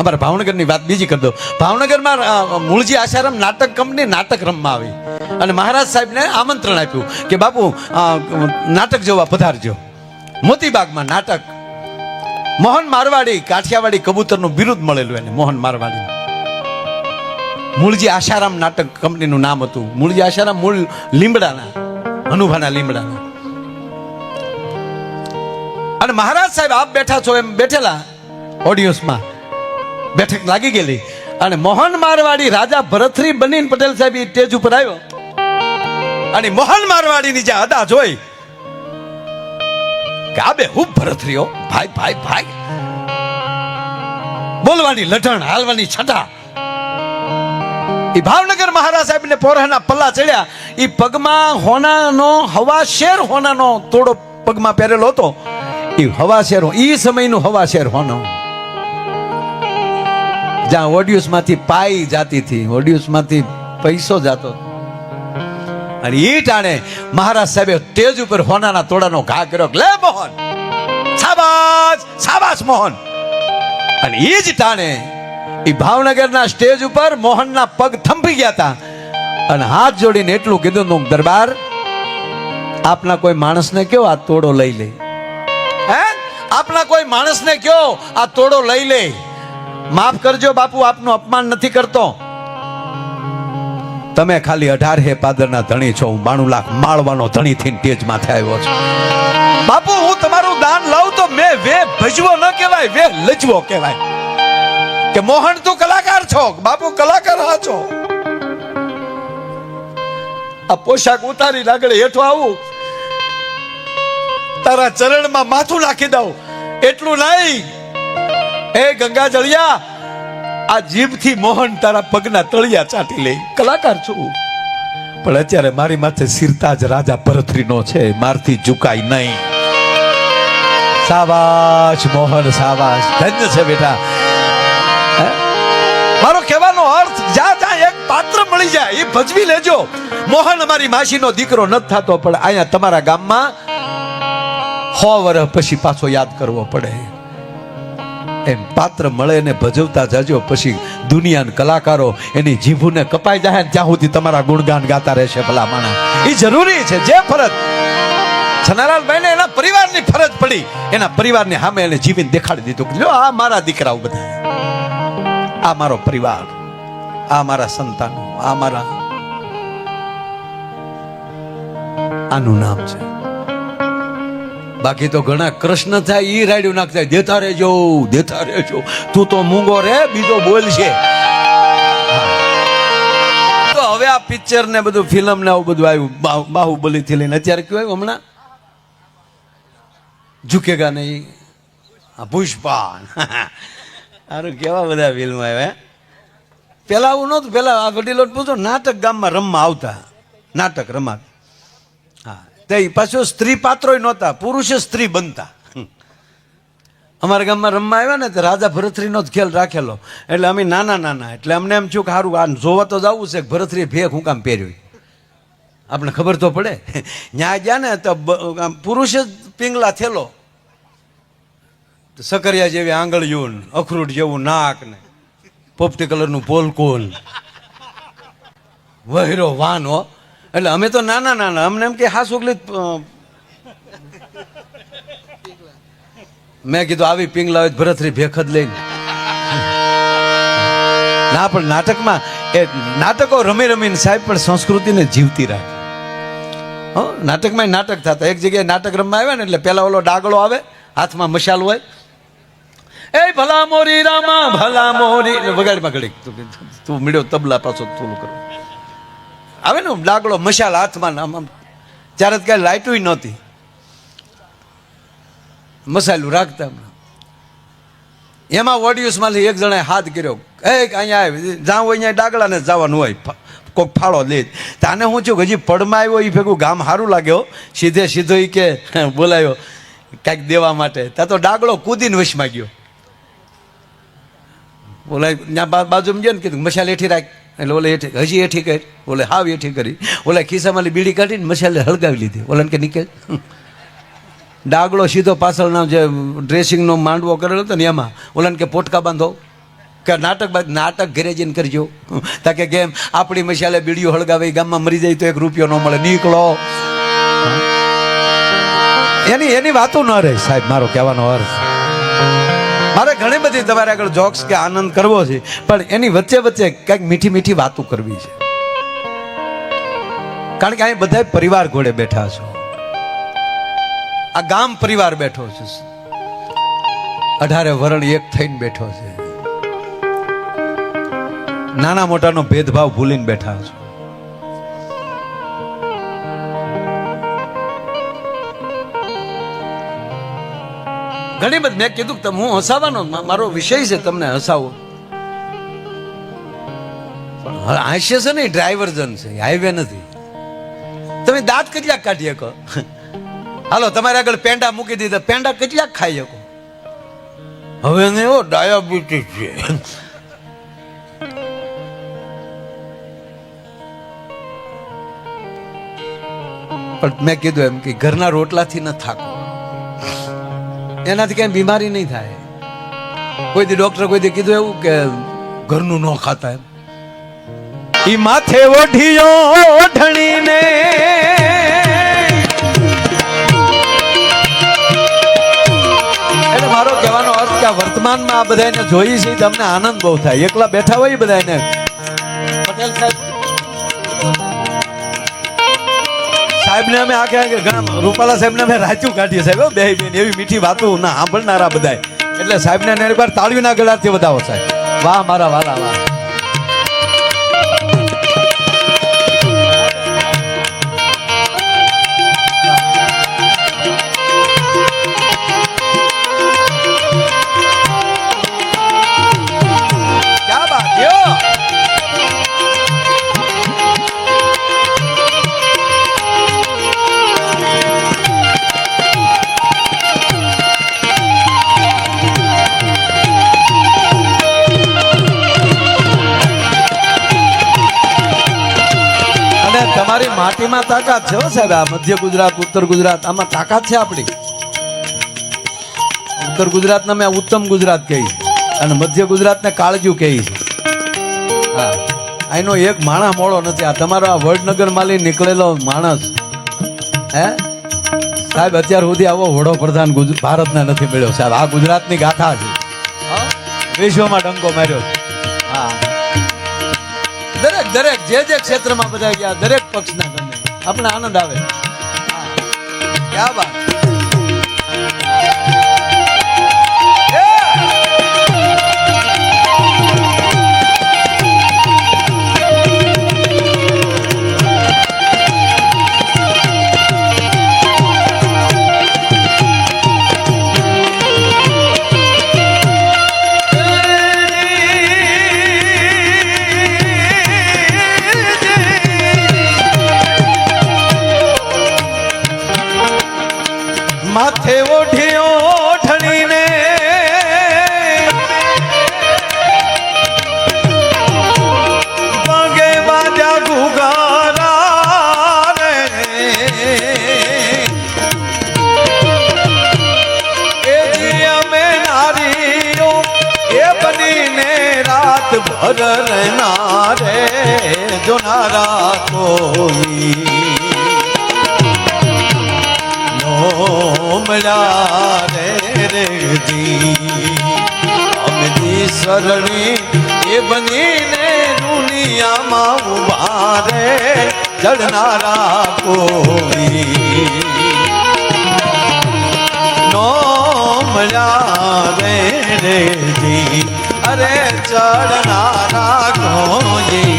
અમારા ભાવનગરની વાત બીજી કરી દો ભાવનગરમાં મૂળજી આશારામ નાટક કંપની નાટક રમવા આવી. અને મહારાજ સાહેબને આમંત્રણ આપ્યું કે, બાપુ નાટક જોવા પધારજો. મોતીબાગમાં નાટક. મોહન મારવાડી, કાઠિયાવાડી કબૂતરનું બિરુદ મળેલું એને, મોહન મારવાડી. મૂળજી આશારામ નાટક કંપનીનું નામ હતું. મૂળજી આશારામ મૂળ લીમડાના, અનુભાના લીમડાના. અને મહારાજ સાહેબ આપ બેઠા છો એમ બેઠેલા ઓડિયન્સમાં બેઠક લાગી ગયેલી. અને મોહન મારવાડી રાજા ભરતરી બનીને પટેલ સાહેબ એ સ્ટેજ ઉપર આવ્યો. અને મોહન મારવાડીની જે અદા જોઈ, કે આ બે હું ભરતરીઓ ભાઈ ભાઈ ભાઈ. બોલવાની લઢણ, હાલવાની છટા. એ ભાવનગર મહારાજ સાહેબને પોરાના પલ્લા ચડ્યા. એ પગમાં હોનાનો, હવા શેર હોનાનો તોડો પગમાં પહેરેલો હતો. એ હવા શેર એ સમયનું હવા શેર હોનો. જ્યાં ઓડિયુસમાંથી પાઈ જાતી હતી ઓડિયુસમાંથી પૈસો જાતો અને એ ટાણે મહારાજ સાહેબે સ્ટેજ ઉપર હોનાના તોડાનો ઘા કર્યો લે મોહન સાબાસ સાબાસ મોહન. અને એ જ ટાણે એ ભાવનગરના સ્ટેજ ઉપર મોહનના પગ થંભી ગયા હતા અને હાથ જોડીને એટલું કીધું તું દરબાર, આપના કોઈ માણસને કયો આ તોડો લઈ લે? હે? આપના કોઈ માણસને કયો આ તોડો લઈ લે? માફ કરજો બાપુ, આપનું અપમાન નથી કરતો. તમે ખાલી અઢાર હે પાદરના ધણી છો, હું બાણું લાખ માળવાનો ધણી થઈને ટેજમાં આવ્યો છું. બાપુ, હું તમારું દાન લઉં તો મેં વે ભજવો ન કહેવાય, વે લજવો કહેવાય. કે મોહન, તું કલાકાર છો, બાપુ કલાકાર હા છો. આ પોશાક ઉતારી લાગડે હેઠો આવું. તારા ચરણમાં માથું નાખી દઉં. એટલું નહીં. એ ગંગા જળિયા, આ જીભથી મોહન તારા પગના તળિયા ચાટી લે. કલાકાર છું. પણ અત્યારે મારી માથે સિરતાજ રાજા ભરતરીનો છે, મારથી ઝુકાય નહીં. સાવાશ મોહન સાવાશ ધન્ય છે બેટા. મારો કહેવાનો અર્થ, જ્યાં જ્યાં એક પાત્ર મળી જાય, એ ભજવી લેજો. મોહન અમારી માસીનો દીકરો નથી થતો, પણ અહીંયા તમારા ગામમાં સો વર્ષ પછી પાછો યાદ કરવો પડે. એમ પાત્ર મળે ને ભજવતા જાજો. પછી દુનિયાના કલાકારો એની જીભુને કપાઈ જાય જ્યાં સુધી તમારા ગુણગાન ગાતા રહેશે ભલા માણા એ જરૂરી છે, જે ફરજ. છનાલાલભાઈને એના પરિવારની ફરજ પડી. એના પરિવારની સામે એને જીવીને દેખાડી દીધું. લ્યો આ મારા દીકરાઓ બધા. આ મારો પરિવાર. આ મારા સંતાનો. આ મારા આનું નામ છે બાકી તો ઘણા કૃષ્ણ થાય, ઈ રાડ્યું નાખતા દેતા રહેજો દેતા રહેજો. તું તો મૂંગો રે, બીજો બોલ છે તો હવે આ પિક્ચર ને બધું ફિલ્મ ને આવું બધું આવ્યું. બાહુ- બાહુબલી થી લઈને. અત્યારે કયું આવ્યું હમણાં? ઝુકેગા નહીં હા, પુષ્પા. અરે કેવા બધા ફિલ્મ આવ્યા? પેલા આવું નહોતું. પેલા આ વડીલો પૂછો, નાટક ગામમાં રમવા આવતા. નાટક રમા હા તે પાછો સ્ત્રી પાત્રો નહોતા, પુરુષ સ્ત્રી બનતા. અમારા ગામમાં રમવા આવ્યા ને, તો રાજા ભરતરીનો જ ખેલ રાખેલો. એટલે અમે નાના નાના, એટલે અમને એમ થયું કે સારું આ જોવા તો જવું છે કે ભરતરીએ ભેગ હું કામ પહેર્યું આપણે ખબર તો પડે. ન્યા ગયા ને, તો પુરુષે જ પિંગલા થેલો. સકરિયા જેવી આંગળીઓ અખરૂટ જેવું નાક ને, પોપટી કલરનું પોલકોલ. વહેરો વાન હો. એટલે અમે તો નાના નાના, અમને એમ કે હા, સુગલી મેં કીધું આવી પિંગલા ભરતરી ભેખદ લઈને. ના, પણ નાટકમાં એ નાટકો રમી રમીને સાહેબ પણ સંસ્કૃતિને જીવતી રાખે. નાટકમાં નાટક થતા. એક જગ્યાએ નાટક રમવા આવ્યા ને એટલે પેલા ઓલો ડાગળો આવે, હાથમાં મશાલ હોય. એ ભલા મોરી રામા, ભલા મોરી વગાડીમાં ઘડીક. તું તું મીડ્યો તબલા પાછો થોડું કરો. આવે ને ડાગલો મશાલ હાથમાં આમ ત્યારે કાંઈ લાઇટું નહોતી. મસાલું રાખતા. એમાં ઓડિયન્સમાંથી એક જણાએ હાથ કર્યો. એ અહીંયા જા હોય અહીંયા ડાગલાને જવાનું હોય. કોક ફાળો લે તાને હું છું હજી પડમાં આવ્યો એ ભેગું ગામ સારું લાગ્યો. સીધે સીધો એ કે બોલાયો. કાંઈક દેવા માટે. ત્યાં તો ડાગલો કૂદીને વશમાં ગયો. બોલાય, ત્યાં બાજુમાં ગયો ને કીધું, મસાલ એઠી રાખ. એટલે ઓલે હેઠી હજી હેઠી કરી. ઓલે હાવ હેઠી કરી. ઓલે ખિસ્સામાં બીડી કાઢીને મસાલે હળગાવી લીધી. ઓલાને કે નીકળ. ડાગડો સીધો પાછળના જે ડ્રેસિંગનો માંડવો કરેલો હતો ને એમાં. ઓલાને કે પોટકા બાંધો. કે નાટક બાદ નાટક ઘરે જઈને કરજો. તાકે કેમ? આપણી મસાલે બીડીઓ હળગાવે ગામમાં મરી જાય તો એક રૂપિયો ન મળે. નીકળો. એની એની વાતો ન રહે સાહેબ, મારો કહેવાનો અર્થ. મારે ઘણી બધી તમારે આગળ જોક્સ કે આનંદ કરવો છે, પણ એની વચ્ચે વચ્ચે કંઈક મીઠી મીઠી વાતો કરવી છે. કારણ કે અહીં બધા પરિવાર ઘોડે બેઠા છો. આ ગામ પરિવાર બેઠો છે. અઢારે વરણ એક થઈને બેઠો છે. નાના મોટાનો ભેદભાવ ભૂલીને બેઠા છો. ઘણી બધી મેં કીધું કે હું હસાવાનો મારો વિષય છે તમને હસાવો પણ હાસ્ય છે ને ડ્રાઈવર્જન છે હાઈવે નથી. તમે દાંત કેટલાક કાઢી શકો? હાલો, તમારે આગળ પેંડા મૂકી દીધા. પેંડા કેટલાક ખાઈ શકો? હવે ને એવો ડાયાબિટીસ છે. પણ મેં કીધું એમ કે ઘરના રોટલાથી ન થાકો. એનાથી ક્યાંય બીમારી નહીં થાય. કોઈ દી ડોક્ટર કોઈ દી કીધું એવું કે ઘરનું ન ખાતા એમ. ઈ માથે ઓઢિયો ઓઢણીને એટલે મારો કહેવાનો અર્થ કે વર્તમાનમાં આ બધાને જોઈ છે તમને આનંદ બહુ થાય. એકલા બેઠા હોય બધાને. પટેલ સાહેબ સાહેબને અમે આખે આખે ઘણા રૂપાલા સાહેબને અમે રાચું કાઢીએ સાહેબ. બે બેન, એવી મીઠી વાતો ના સાંભળનારા બધાય. એટલે સાહેબને એની પર તાળીના ગળાથી વધાવો સાહેબ. વાહ, મારા વાલા, વાહ. અને તમારી માટીમાં તાકાત છે સાહેબ. આ મધ્ય ગુજરાત, ઉત્તર ગુજરાત, આમાં તાકાત છે આપણી. ઉત્તર ગુજરાતને મેં ઉત્તમ ગુજરાત કહી અને મધ્ય ગુજરાતને કાળજુ કહી હા. આનો એક માણા મોળો નથી. આ તમારો આ વડનગરમાંથી નીકળેલો માણસ. હે? સાહેબ, અત્યાર સુધી આવો વડોપ્રધાન પ્રધાન ભારતને નથી મળ્યો સાહેબ. આ ગુજરાતની ગાથા છે. વિશ્વમાં ડંકો માર્યો હા. દરેક દરેક, જે જે ક્ષેત્રમાં બધા ગયા, દરેક પક્ષના ગમે. આપણે આનંદ આવે. ક્યાં વાત? ભર રહેના રે જોનારા કોઈ મળ્યા રે રેજી અમની સરણી એ બનીને દુનિયામાં ઊભા રે ચડનારા કોઈ નો મળ્યા રે રેજી અરે ચડના રાખો જી